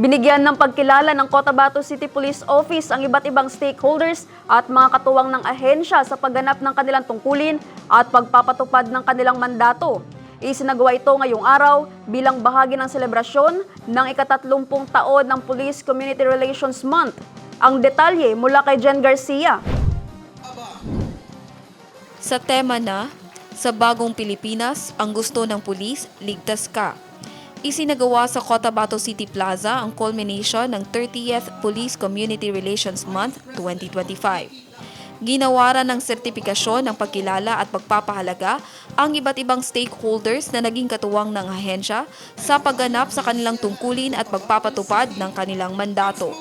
Binigyan ng pagkilala ng Cotabato City Police Office ang iba't ibang stakeholders at mga katuwang ng ahensya sa pagganap ng kanilang tungkulin at pagpapatupad ng kanilang mandato. Isinagawa ito ngayong araw bilang bahagi ng selebrasyon ng ikatatlumpung taon ng Police Community Relations Month. Ang detalye mula kay Jen Garcia. Sa tema na, sa bagong Pilipinas, ang gusto ng pulis, ligtas ka. Isinagawa sa Cotabato City Plaza ang culmination ng 30th Police Community Relations Month 2025. Ginawaran ng sertipikasyon ng pagkilala at pagpapahalaga ang iba't ibang stakeholders na naging katuwang ng ahensya sa pagganap sa kanilang tungkulin at pagpapatupad ng kanilang mandato.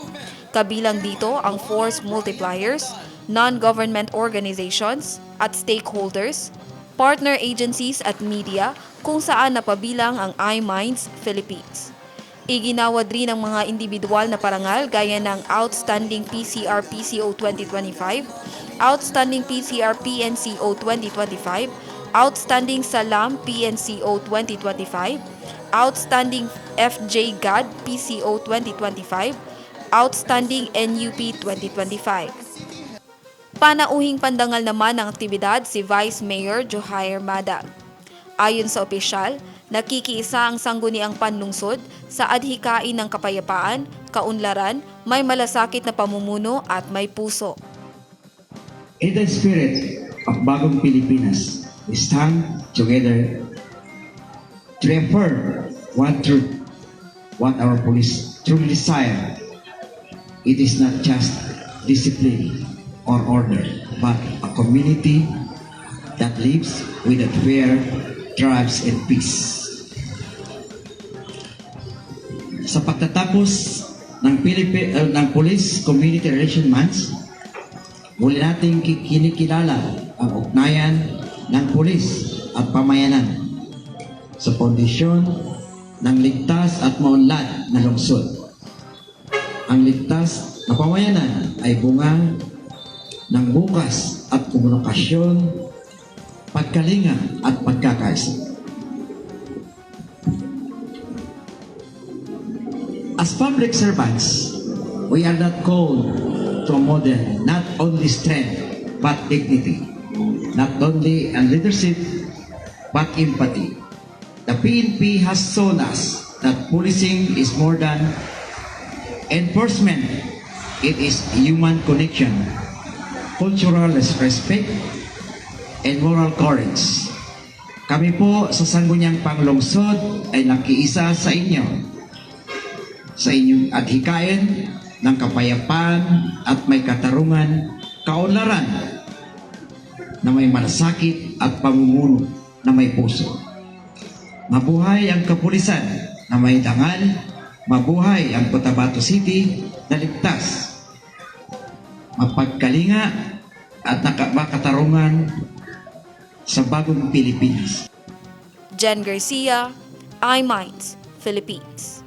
Kabilang dito ang force multipliers, non-government organizations at stakeholders, partner agencies at media kung saan napabilang ang iMinds Philippines. Iginawad rin ang mga individual na parangal gaya ng Outstanding PCR PCO 2025, Outstanding PCR PNCO 2025, Outstanding Salam PNCO 2025, Outstanding FJ GAD PCO 2025, Outstanding NUP 2025. Panauhing pandangal naman ng aktibidad si Vice Mayor Johair Madag. Ayon sa opisyal, nakikiisa ang sangguniang panlungsod sa adhikain ng kapayapaan, kaunlaran, may malasakit na pamumuno at may puso. In the spirit of Bagong Pilipinas, we stand together to affirm one truth, what our police truly desire. It is not just discipline or order, but a community that lives with a fair, thrives, and peace. Sa pagtatapos ng, Pilipi- uh, ng Police Community Relation Month, Muli nating ki- kinikilala ang ugnayan ng pulis at pamayanan sa kondisyon ng ligtas at maunlad na lungsod. Ang ligtas na pamayanan ay bunga ng bukas at komunikasyon, pagkalinga at pagkakaisa. As public servants, we are not called to model not only strength but dignity, not only in leadership but empathy. The PNP has shown us that policing is more than enforcement. It is human connection, cultural respect, and moral courage. Kami po sa Sangguniang Panglungsod ay nakiisa sa inyo sa inyong adhikain ng kapayapaan at may katarungan, kaunlaran na may malasakit at pamumuno na may puso. Mabuhay ang kapulisan na may dangal, mabuhay ang Cotabato City na ligtas, mapagkalinga at makatarungan sa bagong Pilipinas. Jen Garcia, iMinds, Philippines.